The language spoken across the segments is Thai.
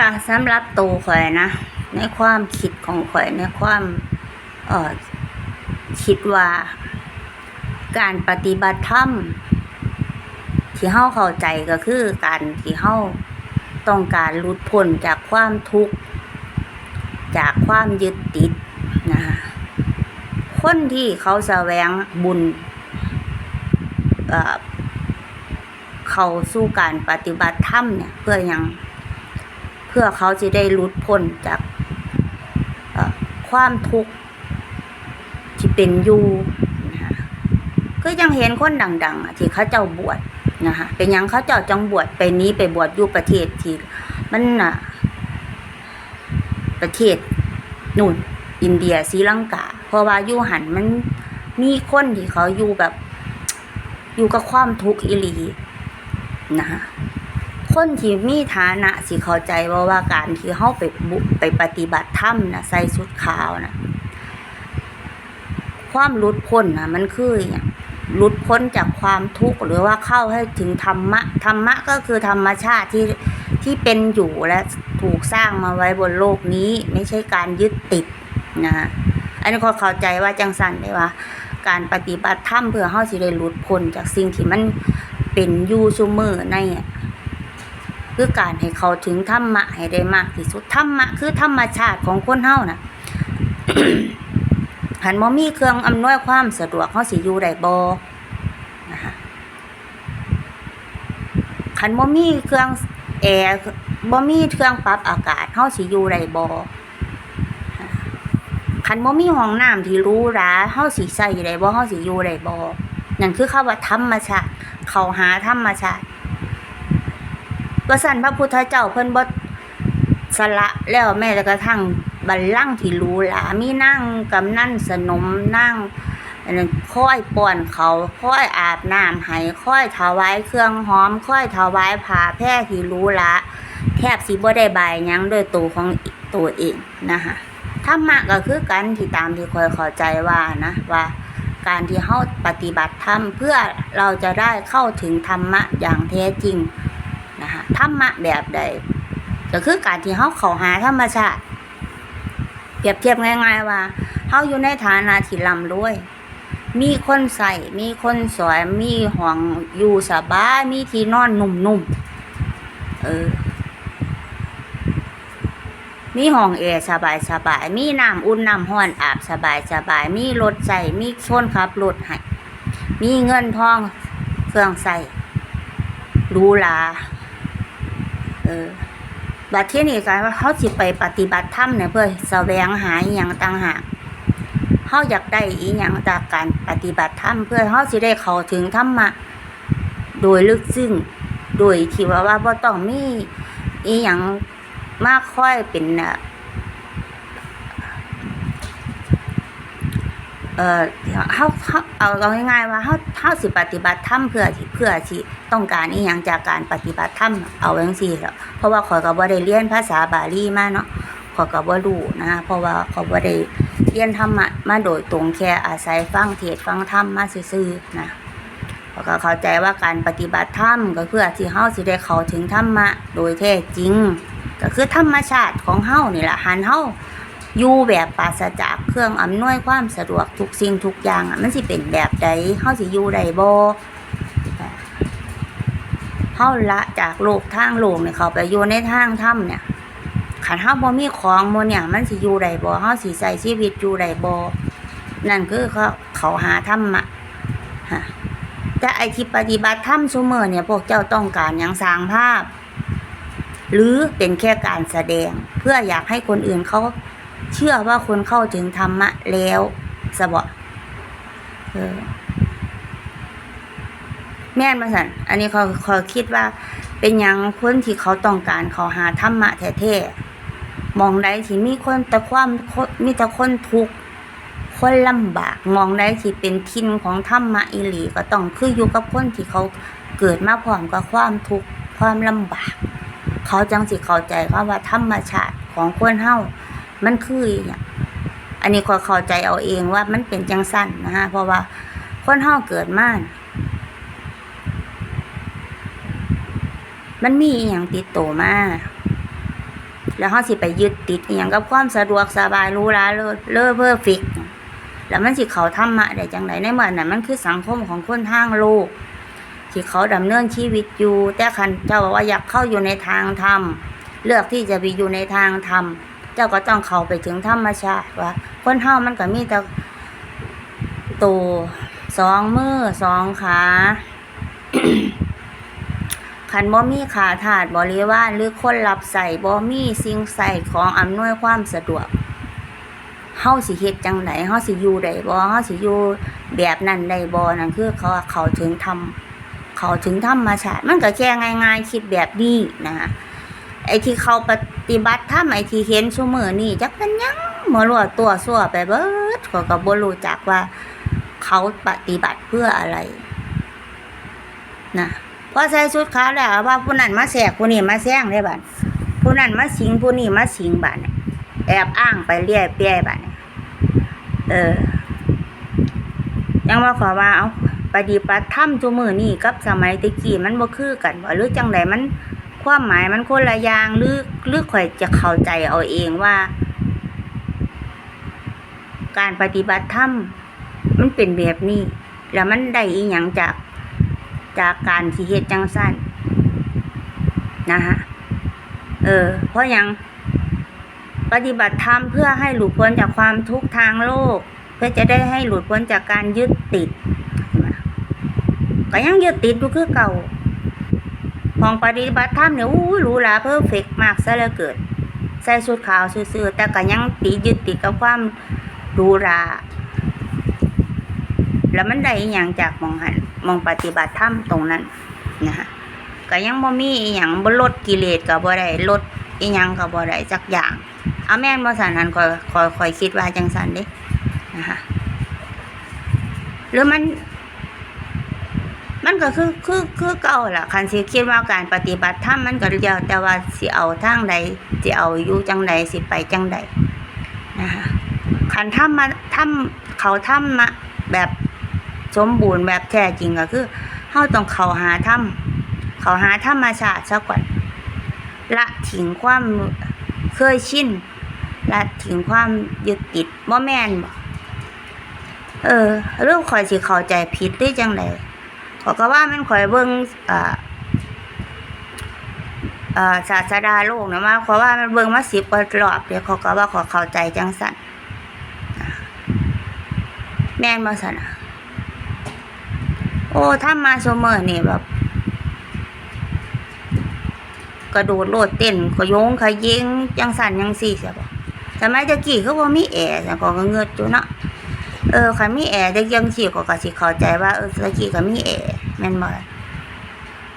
ค่ะสำหรับตัวข่อยนะ ในความคิดของข่อยในความเออคิดว่า การปฏิบัติธรรมที่เฮาเข้าใจก็คือการที่เฮาต้องการหลุดพ้นจากความทุกข์จากความยึดติดนะคะคนที่เขาแสวงบุญเอ่อเข้าสู่การปฏิบัติธรรมเนี่ยเพื่อยัง เพื่อเขาจะได้หลุดพ้นจากความทุกข์ที่เป็นอยู่นะคะก็ยังเห็นคนดัง ๆ ที่เขาเจ้าบวชนะคะเป็นยังเขาเจ้าจังบวชไปนี้ไปบวชอยู่ประเทศที่มันน่ะประเทศนู่นอินเดียศรีลังกาเพราะว่าอยู่หันมันมีคนที่เขาอยู่แบบ อยู่กับความทุกข์อีหลีนะคะ คนที่มีฐานะสิเข้าใจว่าว่าการที่เฮาไปบุไปปฏิบัติธรรมนะใส่ชุดขาวนะความหลุดพ้นนะมันคืออย่างหลุดพ้นจากความทุกข์หรือว่าเข้าให้ถึงธรรมะ ธรรมะก็คือธรรมชาติที่ที่เป็นอยู่และถูกสร้างมาไว้บนโลกนี้ ไม่ใช่การยึดติดนะอันนี้ก็เข้าใจว่าจังสันได้ว่า การปฏิบัติธรรมเพื่อเฮาสิได้หลุดพ้นจากสิ่งที่มันเป็นอยู่ซุมือในอะ คือการให้เขาถึงธรรมะให้ได้มากที่สุดธรรมะคือธรรมชาติของคนเฮาน่ะหันบ่มีเครื่องอำนวยความสะดวกเฮาสิอยู่ได้บ่นะคะคันบ่มีเครื่องแอร์บ่มีเครื่องปรับอากาศเฮาสิอยู่ได้บ่คันบ่มีห้องน้ำที่รูหราเฮาสิใช้ได้บ่เฮาสิอยู่ได้บ่นั่นคือคำว่าธรรมชาติ เขาหาธรรมชาติ ว่าสั่นพระพุทธเจ้าเพิ่นบ่สละแล้วแม้แต่กระทั่งบัลลังก์ที่รูหรามีนั่งกำนั่นสนมนั่งนั่นค่อยป้อนเขาค่อยอาบน้ำให้ค่อยถวายเครื่องหอมค่อยถวายผ้าแพร่ที่รูหราแทบสิบ่ได้ใบยหยังด้วยตัวของตัวเองนะคะธรรมะก็คือกันที่ตามที่คอยเข้าใจว่านะว่าการที่เฮาปฏิบัติธรรมเพื่อเราจะได้เข้าถึงธรรมะอย่างแท้จริง นะคะธรรมะแบบใดก็คือการที่เฮาเข้าหาธรรมชาติเปรียบเทียบง่ายๆว่าเฮาอยู่ในฐานะที่ร่ำรวย มีคนใส่มีคนสวยมีห้องอยู่สบายมีที่นอนนุ่มๆเออมีห้องแอร์สบายสบาย มีน้ำอุ่นน้ำร้อนอาบสบายสบาย มีรถใส่มีคนขับรถให้มีเงินทองเครื่องใส่รูหรา ออบัดที่นี่การว่าเขาสิไปปฏิบัติธรรมเนี่ยเพื่อแสวงหาอย่างต่างหากเขาอยากได้อีหยังจากการปฏิบัติธรรมเพื่อเขาสิได้เข้าถึงธรรมะโดยลึกซึ้งโดยที่ว่าว่าบ่ต้องมีอีหยังมากค่อยเป็นน่ะ เอ่อเฮาเฮาเอาเอาง่ายๆว่าเฮาเฮาสิปฏิบัติธรรมเพื่อที่เพื่อที่ต้องการอีหยังจากการปฏิบัติธรรมเอาจังซี่แล้วเพราะว่าข้อยก็บ่ได้เรียนภาษาบาลีมาเนาะข้อยก็บ่รู้นะ เพราะว่าข้อยบ่ได้เรียนธรรมะมาโดยตรงแค่อาศัยฟังเทศฟังธรรมมาซื่อๆนะข้อยก็เข้าใจว่าการปฏิบัติธรรมก็เพื่อที่เฮาสิได้เข้าถึงธรรมะโดยแท้จริง ก็คือธรรมชาติของเฮานี่ล่ะหันเฮาอยู่แบบปราศจาก เครื่องอำนวยความสะดวกทุกสิ่งทุกอย่างอะมันสิเป็นแบบใดเฮาสิอยู่ได้บ่เฮาละจากโลกทางโลกเนี่ยเขาไปอยู่ในทางถ้ำเนี่ยคันเฮาบ่มีของหมเนี่ย มันสิอยู่ได้บ่เฮาสิใช้ชีวิตอยู่ได้บ่นั่นคือเขาเขาหาธรรมะฮะแต่ไอที่ปฏิบัติธรรมซุมื้อเนี่ยพวกเจ้าต้องการหยังสร้างภาพ หรือเป็นแค่การแสดง เพื่ออยากให้คนอื่นเขา เชื่อว่าคนเข้าถึงธรรมะแล้วสบะเออแม่นมาสันอันนี้เขาเขาคิดว่า เป็นยังคนที่เขาต้องการเขาหาธรรมะแท้ๆมองใดที่มีคนต่ความมีต่คนทุกข์คนลำบากมองใดที่เป็นทินของธรรมะอิหลีก็ต้องคืออยู่กับคนที่เขาเกิดมาพร้อมกับความทุกข์ความลำบาก เขาจังสิเข้าใจว่าว่าธรรมชาติของคนเฮา มันคืออย่างอันนี้ขอเข้าใจเอาเองว่ามันเป็นจังสั้นนะฮะเพราะว่า คนเฮาเกิดมานมันมีอหย่างติดตัวมา แล้วเฮาสิไปยึดติดอหย่างกับความสะดวกสบายรูหราเลิศเลอเพอร์เฟกแล้วมันสิเขาธรรมะได้จังไดในเมื่อนั้นมันคือสังคมของคนทางโลก ที่เขาดำเนินชีวิตอยู่ แต่คันเจ้าบอกว่าอยากเข้าอยู่ในทางธรรม เลือกที่จะไปอยู่ในทางธรรม เจ้าก็ต้องเข้าไปถึงธรรมชาติว่าคนเฮามันก็มีแต่ตัวสองมือสองขาคันบ่มีขาถาดบริวารหรือคนรับใส่บ่มีสิ่งใส่ของอำนวยความสะดวกเฮาสิเฮ็ดจังไดเฮาสิอยู่ได้บ่เฮาสิอยู่แบบนั้นได้บ่นั่นคือเขาเขาถึงธรรมเขาถึงธรรมชาติมันก็แค่ง่าย ๆ คิดแบบนี้นะฮะ ไอ้ที่เขาปฏิบัติธรรมไอ้ที่เห็นซุมือนี้จักเป็นยังบ่รู้ว่าตัวซั่วไปเบิดเขาก็บ่รู้จักว่า เขาปฏิบัติเพื่ออะไรนะพอใส่ชุดขาวแล้วว่าผู้นั้นมาแสกผู้นี้มาแซงได้บัดผู้นั้นมาสิงผู้นี้มาสิงบัดแอบอ้างไปเรื่อยเปื่อยบัดเนี่ยเออ ยังว่าขอว่าเอาปฏิบัติธรรมทุมือนี่กับสมัยตะกี้มันบ่คือกันบ่หรือจังไดมัน ความหมายมันคนละอย่างหรือหรือข่อยจะเข้าใจเอาเองว่า การปฏิบัติธรรมมันเป็นแบบนี้ แล้วมันได้อีหยังจากจากการที่เฮ็ดจังสั้นนะฮะเออ เพราะยังปฏิบัติธรรมเพื่อให้หลุดพ้นจากความทุกข์ทางโลก เพื่อจะได้ให้หลุดพ้นจากการยึดติดก็ยังยึดติดอยู่คือเก่า ของปฏิบัติธรรมเนี่ยอู้หรูหราเพอร์เฟกมากซะเหลือเกินใส่ชุดขาวซื่อๆแต่ก็ยังติดยึดติดกับความหรูหราแล้วมันได้อย่างจากมองหันมองปฏิบัติธรรมตรงนั้นนะฮะก็ยังบ่มีอหย่างบ่ลดกิเลสก็บ่ได้ลดอีหยังก็บ่ได้จักอย่างเอาแม่นบ่สันนั้นคอยคอยคิดว่าจังสันเด้นะฮะหรือมัน ก็คือคือคือเก่าล่ะคันสิคิดว่าการปฏิบัติธรรมมันก็เดียวแต่ว่าสิเอาทางใดสิเอาอยู่จังใดสิไปจังใดนะคะคันทำมาทำเขาทำมาแบบสมบูรณ์แบบแท้จริงก็คือเฮาต้องเข้าหาธรรมเข้าหาธรรมชาติซะก่อนละทิ้งความเคยชินละทิ้งความยึดติดบ่แม่นบ่เออเรื่องขอยสิเข้าใจผิดหรือจังได ขอก็ว่ามันข่อยเบิ่งอ่าอ่าศาสดาโลกนะว่าขอว่ามันเบิ่งมาสิบกว่ารอบเดี๋ยวเขาก็ว่าขอเข้าใจจังสันแม่นบ่สันน่ะโอ้ถ้ามาโซเมอร์นี่แบบ กระโดดโลดเต้นขยงขยิงจังสันยังสี่ใช่ปะสมัยตะกี้เขาบ่มีแอร์แต่ก็เงือดอยู่เนาะ เออคันมีแอร์ได้ยังสี่ก็ก็สิเข้าใจว่าเออตะกี้ก็มีแอร์แม่นบ่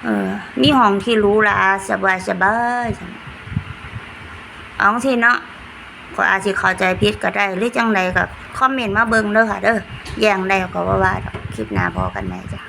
เออ มีห้องที่รู้ลาสบายสบายๆเอาสิเนาะก็อาจสิเข้าใจผิดก็ได้หรือจังไดก็คอมเมนต์มาเบิ่งเด้อค่ะเด้อแย่งได้ก็ว่าว่าคลิปหน้าพอกันไหมจ้ะ